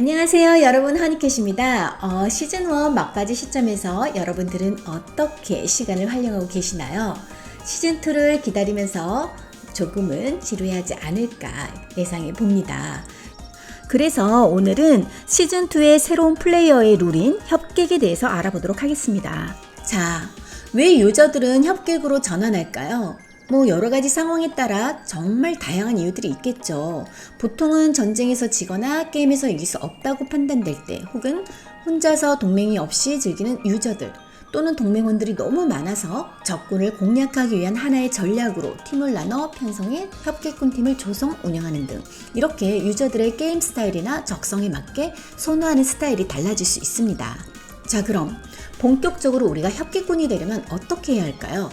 안녕하세요 여러분 허니캣입니다 어, 시즌1 막바지 시점에서 여러분들은 어떻게 시간을 활용하고 계시나요? 시즌2를 기다리면서 조금은 지루해하지 않을까 예상해 봅니다 그래서 오늘은 시즌2의 새로운 플레이어의 룰인 협객에 대해서 알아보도록 하겠습니다 자, 왜 유저들은 협객으로 전환할까요? 뭐 여러 가지 상황에 따라 정말 다양한 이유들이 있겠죠. 보통은 전쟁에서 지거나 게임에서 이길 수 없다고 판단될 때 혹은 혼자서 동맹이 없이 즐기는 유저들 또는 동맹원들이 너무 많아서 적군을 공략하기 위한 하나의 전략으로 팀을 나눠 편성해 협객군 팀을 조성 운영하는 등 이렇게 유저들의 게임 스타일이나 적성에 맞게 선호하는 스타일이 달라질 수 있습니다. 자 그럼 본격적으로 우리가 협객군이 되려면 어떻게 해야 할까요?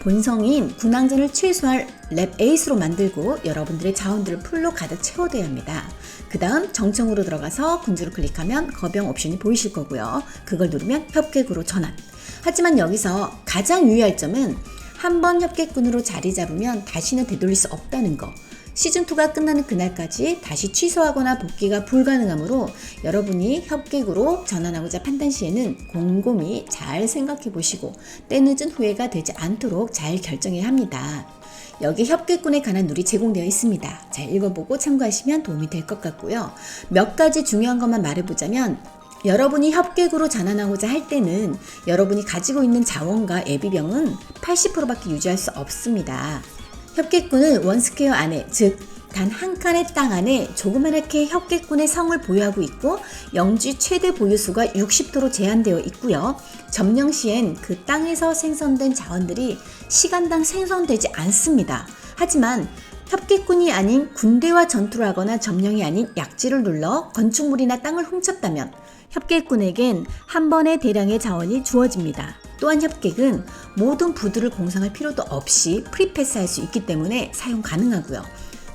본성인 군항전을 최소할 랩 8으로 만들고 여러분들의 자원들을 풀로 가득 채워둬야 합니다. 그 다음 정청으로 들어가서 군주를 클릭하면 거병 옵션이 보이실 거고요. 그걸 누르면 협객으로 전환. 하지만 여기서 가장 유의할 점은 한 번 협객군으로 자리 잡으면 다시는 되돌릴 수 없다는 거. 시즌2가 끝나는 그날까지 다시 취소하거나 복귀가 불가능하므로 여러분이 협객으로 전환하고자 판단 시에는 곰곰이 잘 생각해 보시고 때늦은 후회가 되지 않도록 잘 결정해야 합니다. 여기 협객군에 관한 룰이 제공되어 있습니다. 잘 읽어보고 참고하시면 도움이 될 것 같고요. 몇 가지 중요한 것만 말해보자면 여러분이 협객으로 전환하고자 할 때는 여러분이 가지고 있는 자원과 예비병은 80%밖에 유지할 수 없습니다. 협객군은 원스퀘어 안에 즉 단 한 칸의 땅 안에 조그만하게 협객군의 성을 보유하고 있고 영지 최대 보유수가 60도로 제한되어 있고요. 점령 시엔 그 땅에서 생성된 자원들이 시간당 생성되지 않습니다. 하지만 협객군이 아닌 군대와 전투를 하거나 점령이 아닌 약지를 눌러 건축물이나 땅을 훔쳤다면 협객군에겐 한 번의 대량의 자원이 주어집니다. 또한 협객은 모든 부두를 공성할 필요도 없이 프리패스할 수 있기 때문에 사용 가능하고요.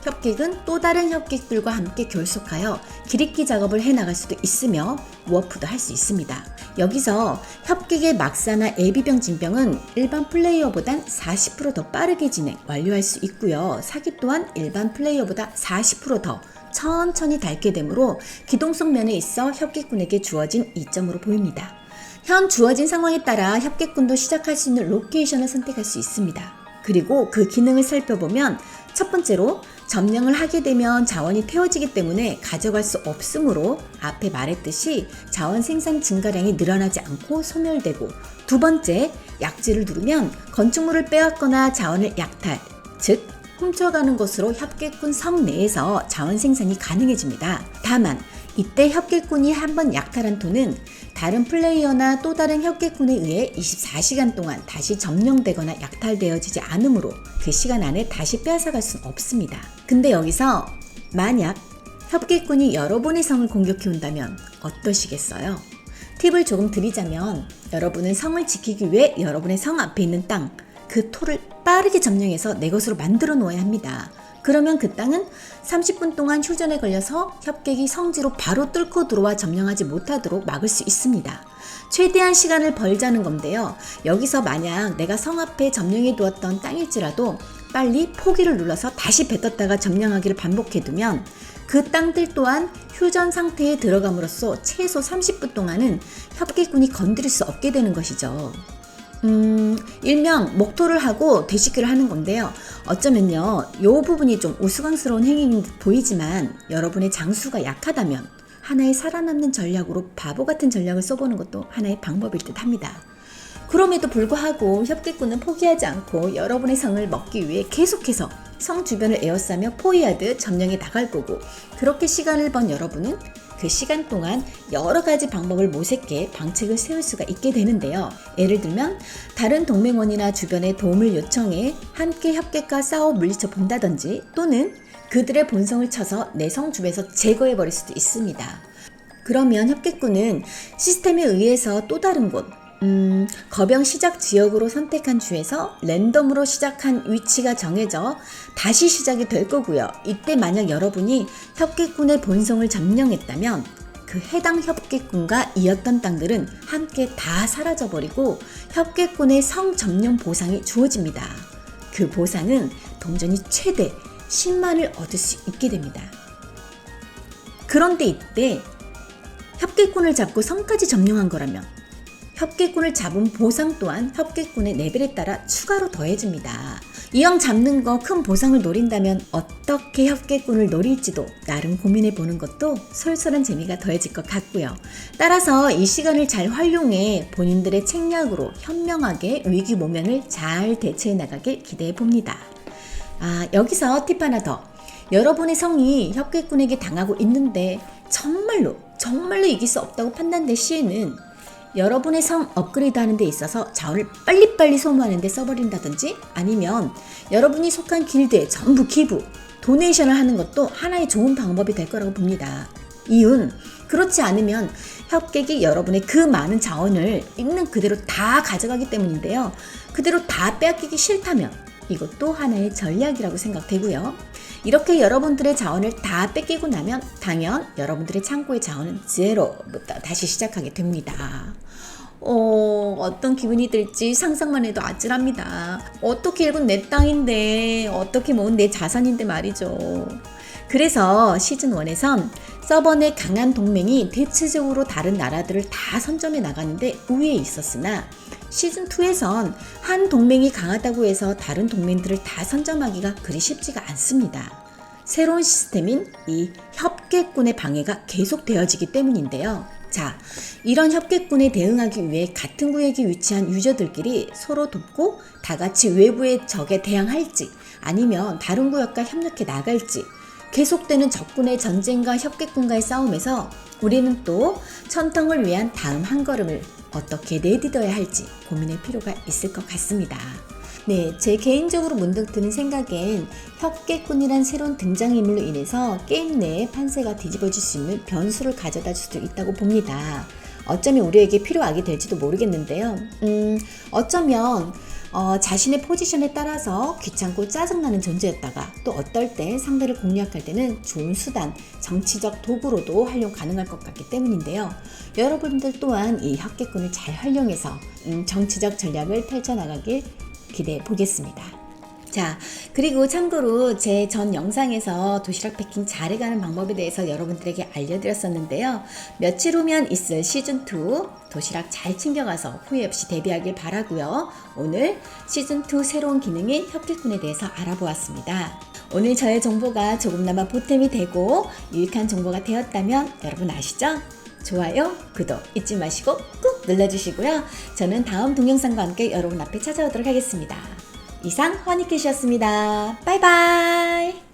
협객은 또 다른 협객들과 함께 결속하여 기립기 작업을 해 나갈 수도 있으며 워프도 할 수 있습니다. 여기서 협객의 막사나 예비병 진병은 일반 플레이어보단 40%더 빠르게 진행 완료할 수 있고요. 사기 또한 일반 플레이어보다 40%더 천천히 닳게 되므로 기동성 면에 있어 협객군에게 주어진 이점으로 보입니다. 현 주어진 상황에 따라 협객군도 시작할 수 있는 로케이션을 선택할 수 있습니다. 그리고 그 기능을 살펴보면 첫 번째로 점령을 하게 되면 자원이 태워지기 때문에 가져갈 수 없으므로 앞에 말했듯이 자원 생산 증가량이 늘어나지 않고 소멸되고 두 번째 약지를 누르면 건축물을 빼앗거나 자원을 약탈 즉 훔쳐가는 것으로 협객군 성 내에서 자원 생산이 가능해집니다. 다만 이때 협객군이 한 번 약탈한 토는 다른 플레이어나 또 다른 협객군에 의해 24시간 동안 다시 점령되거나 약탈되어지지 않으므로 그 시간 안에 다시 빼앗아갈 수는 없습니다. 근데 여기서 만약 협객군이 여러분의 성을 공격해 온다면 어떠시겠어요? 팁을 조금 드리자면 여러분은 성을 지키기 위해 여러분의 성 앞에 있는 땅, 그 토를 빠르게 점령해서 내 것으로 만들어 놓아야 합니다. 그러면 그 땅은 30분 동안 휴전에 걸려서 협객이 성지로 바로 뚫고 들어와 점령하지 못하도록 막을 수 있습니다. 최대한 시간을 벌자는 건데요. 여기서 만약 내가 성 앞에 점령해 두었던 땅일지라도 빨리 포기를 눌러서 다시 뱉었다가 점령하기를 반복해두면 그 땅들 또한 휴전 상태에 들어감으로써 최소 30분 동안은 협객군이 건드릴 수 없게 되는 것이죠. 음, 일명 목토를 하고 되시기를 하는 건데요. 어쩌면요, 요 부분이 좀 우스꽝스러운 행위인 듯 보이지만 여러분의 장수가 약하다면 하나의 살아남는 전략으로 바보 같은 전략을 써보는 것도 하나의 방법일 듯 합니다. 그럼에도 불구하고 협객군은 포기하지 않고 여러분의 성을 먹기 위해 계속해서 성 주변을 에워싸며 포위하듯 점령해 나갈 거고 그렇게 시간을 번 여러분은 그 시간 동안 여러 가지 방법을 모색해 방책을 세울 수가 있게 되는데요. 예를 들면 다른 동맹원이나 주변에 도움을 요청해 함께 협객과 싸워 물리쳐 본다든지 또는 그들의 본성을 쳐서 내성 주변에서 제거해 버릴 수도 있습니다. 그러면 협객군은 시스템에 의해서 또 다른 곳, 음, 거병 시작 지역으로 선택한 주에서 랜덤으로 시작한 위치가 정해져 다시 시작이 될 거고요. 이때 만약 여러분이 협객군의 본성을 점령했다면 그 해당 협객군과 이었던 땅들은 함께 다 사라져버리고 협객군의 성 점령 보상이 주어집니다. 그 보상은 동전이 최대 10만을 얻을 수 있게 됩니다. 그런데 이때 협객꾼을 잡고 성까지 점령한 거라면 협객꾼을 잡은 보상 또한 협객꾼의 레벨에 따라 추가로 더해집니다. 이왕 잡는 거 큰 보상을 노린다면 어떻게 협객꾼을 노릴지도 나름 고민해 보는 것도 솔솔한 재미가 더해질 것 같고요. 따라서 이 시간을 잘 활용해 본인들의 책략으로 현명하게 위기 모면을 잘 대처해 나가길 기대해 봅니다. 아, 여기서 팁 하나 더. 여러분의 성이 협객꾼에게 당하고 있는데 정말로 정말로 이길 수 없다고 판단될 시에는 여러분의 성 업그레이드 하는 데 있어서 자원을 빨리빨리 소모하는 데 써버린다든지 아니면 여러분이 속한 길드에 전부 기부, 도네이션을 하는 것도 하나의 좋은 방법이 될 거라고 봅니다. 이윤, 그렇지 않으면 협객이 여러분의 그 많은 자원을 있는 그대로 다 가져가기 때문인데요. 그대로 다 빼앗기기 싫다면 이것도 하나의 전략이라고 생각되고요. 이렇게 여러분들의 자원을 다 뺏기고 나면 당연 여러분들의 창고의 자원은 제로부터 다시 시작하게 됩니다. 어, 어떤 기분이 들지 상상만 해도 아찔합니다. 어떻게 일본 내 땅인데, 어떻게 모은 내 자산인데 말이죠. 그래서 시즌1에선 서버 내 강한 동맹이 대체적으로 다른 나라들을 다 선점해 나가는데 우위에 있었으나 시즌2에선 한 동맹이 강하다고 해서 다른 동맹들을 다 선점하기가 그리 쉽지가 않습니다. 새로운 시스템인 이 협객군의 방해가 계속되어지기 때문인데요. 자, 이런 협객군에 대응하기 위해 같은 구역에 위치한 유저들끼리 서로 돕고 다 같이 외부의 적에 대항할지 아니면 다른 구역과 협력해 나갈지 계속되는 적군의 전쟁과 협객군과의 싸움에서 우리는 또 천통을 위한 다음 한 걸음을 어떻게 내딛어야 할지 고민할 필요가 있을 것 같습니다. 네, 제 개인적으로 문득 드는 생각엔 협객꾼이란 새로운 등장인물로 인해서 게임 내의 판세가 뒤집어질 수 있는 변수를 가져다 줄 수도 있다고 봅니다. 어쩌면 우리에게 필요하게 될지도 모르겠는데요. 음, 어쩌면 어, 자신의 포지션에 따라서 귀찮고 짜증나는 존재였다가 또 어떨 때 상대를 공략할 때는 좋은 수단, 정치적 도구로도 활용 가능할 것 같기 때문인데요. 여러분들 또한 이 협객꾼을 잘 활용해서 음, 정치적 전략을 펼쳐나가길 기대해 보겠습니다. 자, 그리고 참고로 제 전 영상에서 도시락 패킹 잘해가는 방법에 대해서 여러분들에게 알려드렸었는데요. 며칠 후면 있을 시즌2 도시락 잘 챙겨가서 후회 없이 데뷔하길 바라고요. 오늘 시즌2 새로운 기능인 협객군에 대해서 알아보았습니다. 오늘 저의 정보가 조금나마 보탬이 되고 유익한 정보가 되었다면 여러분 아시죠? 좋아요, 구독 잊지 마시고 꾹 눌러주시고요. 저는 다음 동영상과 함께 여러분 앞에 찾아오도록 하겠습니다. 이상 허니캣이었습니다. 바이바이!